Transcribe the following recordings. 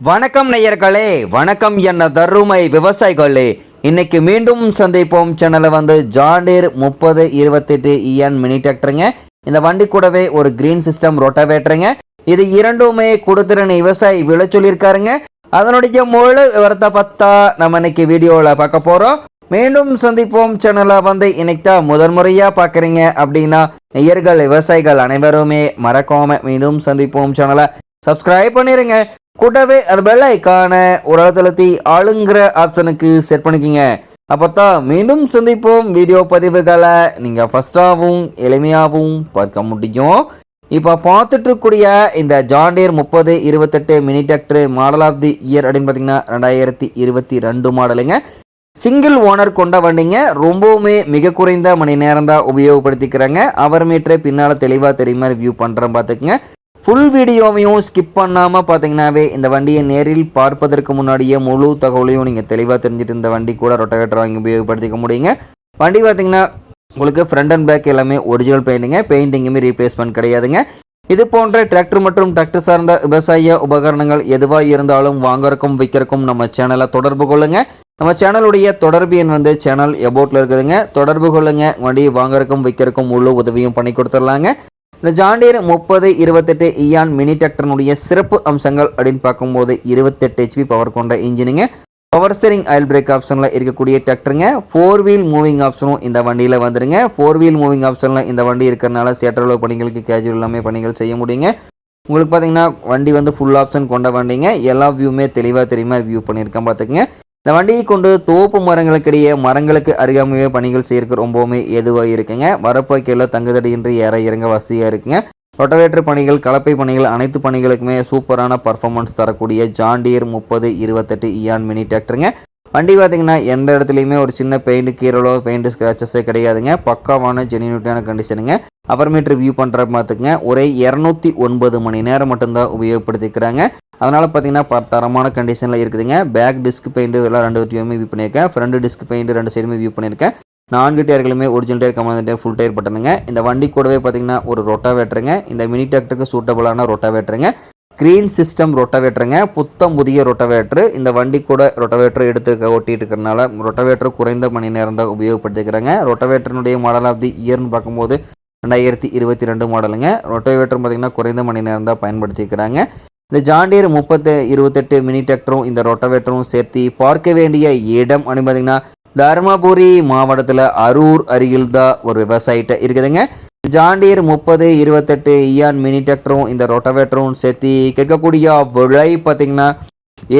வணக்கம் நேயர்களே வணக்கம் என்ன தருமை விவசாயிகளே. இன்னைக்கு மீண்டும் சந்திப்போம். சேனலை வந்து ஜாண்டீர் முப்பது இருபத்தெட்டு இஎன் மினி டிராக்டருங்க இந்த வண்டி கூடவே ஒரு கிரீன் சிஸ்டம் ரொட்டவேட்டருங்க இது இரண்டுமே கொடுத்துருன்னு விவசாயி விழ சொல்லியிருக்காருங்க. அதனுடைய முழு விவரத்தை பார்த்தா நம்ம இன்னைக்கு வீடியோவில் பார்க்க போகிறோம் மீண்டும் சந்திப்போம். சேனலை வந்து இன்னைக்கு தான் முதல் முறையாக பார்க்குறீங்க அப்படின்னா நேயர்கள் விவசாயிகள் அனைவருமே மறக்காம மீண்டும் சந்திப்போம். சேனலை சப்ஸ்கிரைப் பண்ணிடுங்க கூட்டவே அந்த பெல் ஐக்கான ஒரு அழுத்தழுத்தி ஆளுங்கிற ஆப்ஷனுக்கு செட் பண்ணிக்கிங்க. அப்போ தான் மீண்டும் சந்திப்போம் வீடியோ பதிவுகளை. நீங்கள் ஃபஸ்ட்டாகவும் எளிமையாகவும் பார்க்க முடியும். இப்போ பார்த்துட்ருக்கூடிய இந்த ஜாண்டீர் முப்பது இருபத்தெட்டு mini tractor model of the year அப்படின்னு பார்த்தீங்கன்னா ரெண்டாயிரத்தி இருபத்தி ரெண்டு மாடலுங்க சிங்கிள் ஓனர் கொண்ட வண்டிங்க. ரொம்பவுமே மிக குறைந்த மணி நேரம் தான் உபயோகப்படுத்திக்கிறாங்க. அவர் மீட்டரை பின்னால் தெளிவாக தெரியுமா ரிவ்யூ பண்ணுறேன் பார்த்துக்குங்க ஃபுல் வீடியோவையும் ஸ்கிப் பண்ணாமல் பார்த்தீங்கன்னாவே இந்த வண்டியை நேரில் பார்ப்பதற்கு முன்னாடியே முழு தகவலையும் நீங்கள் தெளிவாக தெரிஞ்சுட்டு இந்த வண்டி கூட ரொட்டவேட்டர் வாங்கி உபயோகப்படுத்திக்க முடியுங்க. வண்டி பார்த்தீங்கன்னா உங்களுக்கு ஃப்ரண்ட் அண்ட் பேக் எல்லாமே ஒரிஜினல் பெயிண்டிங்க பெயிண்டிங்குமே ரீப்ளேஸ்மெண்ட் கிடையாதுங்க. இது போன்ற டிராக்டர் மற்றும் டிராக்டர் சார்ந்த விவசாய உபகரணங்கள் எதுவாக இருந்தாலும் வாங்குறக்கும் விற்கிறக்கும் நம்ம சேனலை தொடர்பு கொள்ளுங்க. நம்ம சேனலுடைய தொடர்பு எண் வந்து சேனல் எபோட்டில் இருக்குதுங்க. தொடர்பு கொள்ளுங்க. வண்டியை வாங்குறக்கும் விற்கிறக்கும் முழு உதவியும் பண்ணி கொடுத்துடலாங்க. இந்த ஜாண்டீர் முப்பது இருபத்தெட்டு இயான் மினி டிராக்டர்னுடைய சிறப்பு அம்சங்கள் அப்படின்னு பார்க்கும்போது இருபத்தெட்டு ஹெச்பி பவர் கொண்ட இன்ஜினுங்க பவர் ஸ்டரிங் ஆயில் பிரேக் ஆப்ஷனில் இருக்கக்கூடிய டிராக்டருங்க ஃபோர் வீல் மூவிங் ஆப்ஷனும் இந்த வண்டியில் வந்துடுங்க ஃபோர் வீல் மூவிங் ஆப்ஷனில் இந்த வண்டி இருக்கிறனால சேற்றளவு பணிகளுக்கு கேஜுவல் எல்லாமே பணிகள் செய்ய முடியுங்க. உங்களுக்கு பார்த்தீங்கன்னா வண்டி வந்து ஃபுல் ஆப்ஷன் கொண்ட வண்டிங்க. எல்லா வியூமே தெளிவாக தெரியுமா? வியூ பண்ணியிருக்கேன் பார்த்துக்குங்க இந்த வண்டியை கொண்டு தோப்பு மரங்களுக்கிடையே மரங்களுக்கு அருகாமையே பணிகள் செய்யறதுக்கு ரொம்பவுமே எதுவாக இருக்குங்க. வரப்போக்கையில் தங்குதடியின்றி ஏற இறங்க வசதியாக இருக்குங்க. ரொட்டவேட்டர் பணிகள் கலப்பை பணிகள் அனைத்து பணிகளுக்குமே சூப்பரான பர்ஃபார்மன்ஸ் தரக்கூடிய ஜாண்டியர் முப்பது இருபத்தெட்டு இயான் மினி டிராக்டருங்க வண்டி பார்த்தீங்கன்னா எந்த இடத்துலையுமே ஒரு சின்ன பெயிண்ட் கீரலோ பெயிண்ட் ஸ்க்ராச்சஸே கிடையாதுங்க. பக்காவான ஜெனியூட்டான கண்டிஷனுங்க அப்புறமேட்டு ரிவ்யூ பண்ணுற பார்த்துக்குங்க. ஒரே இரநூத்தி ஒன்பது மணி நேரம் மட்டும்தான் உபயோகப்படுத்திக்கிறாங்க. அதனால் பார்த்தீங்கன்னா ப தரமான கண்டிஷனில் இருக்குதுங்க. பேக் டிஸ்க் பெயிண்ட் எல்லாம் ரெண்டு வியூமே வியூ பண்ணியிருக்கேன். ஃப்ரண்ட் டிஸ்க் பெயிண்ட் ரெண்டு சைடுமே வியூ பண்ணியிருக்கேன். நான்கு டயர்களுமே ஒரிஜினல் டயர் கமாண்ட் டயர் ஃபுல் டயர் பட்டனுங்க. இந்த வண்டி கூடவே பார்த்தீங்கன்னா ஒரு ரொட்டாவேட்டருங்க இந்த மினி டிராக்டருக்கு சூட்டபுளான ரொட்டாவேட்டருங்க க்ரீன் சிஸ்டம் ரொட்டாவேட்டருங்க புத்தம் புதிய ரொட்டவேட்ரு இந்த வண்டி கூட ரொட்டாவேட்டர் எடுத்து ஓட்டிகிட்டு இருக்கிறனால ரொட்டாவேட்டர் குறைந்த மணி நேரம் தான் உபயோகப்படுத்திக்கிறாங்க. ரொட்டவேட்டருடைய மாடல் ஆஃப் தி இயர்னு பார்க்கும்போது ரெண்டாயிரத்தி இருபத்தி ரெண்டு மாடலுங்க. ரொட்டோவேட்டரும் பார்த்திங்கன்னா குறைந்த மணி நேரம் தான் பயன்படுத்திக்கிறாங்க. இந்த ஜாண்டியர் முப்பத்து இருபத்தெட்டு மினி டிராக்டரும் இந்த ரொட்டோவேட்டரும் சேர்த்து பார்க்க வேண்டிய இடம் அப்படின்னு பார்த்தீங்கன்னா தருமபுரி மாவட்டத்தில் அரூர் அருகில் தான் ஒரு விவசாயிட்ட இருக்குதுங்க. ஜாண்டியர் முப்பது இருபத்தெட்டு இயான் மினி டிராக்டரும் இந்த ரொட்டவேட்டரும் சேர்த்து கேட்கக்கூடிய விலை பார்த்தீங்கன்னா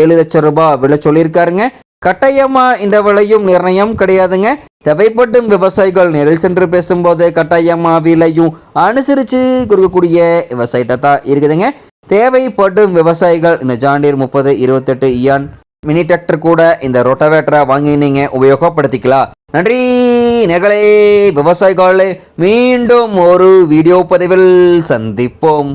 ஏழு லட்சம் ரூபாய் விலை சொல்லியிருக்காருங்க. கட்டாயமா இந்த விலையும் நிர்ணயம் கிடையாதுங்க. தேவைப்படும் விவசாயிகள் நேரில் சென்று பேசும்போது கட்டாயமா விலையும் அனுசரித்து கொடுக்கக்கூடிய விவசாயிட்ட தான் இருக்குதுங்க. தேவைப்படும் விவசாயிகள் இந்த ஜாண்டியர் முப்பது இருபத்தெட்டு இயான் மினி டிராக்டர் கூட இந்த ரொட்டவேட்டரை வாங்கி நீங்கள் உபயோகப்படுத்திக்கலாம். நன்றி நெகளே விவசாயிகளே மீண்டும் ஒரு வீடியோ பதிவில் சந்திப்போம்.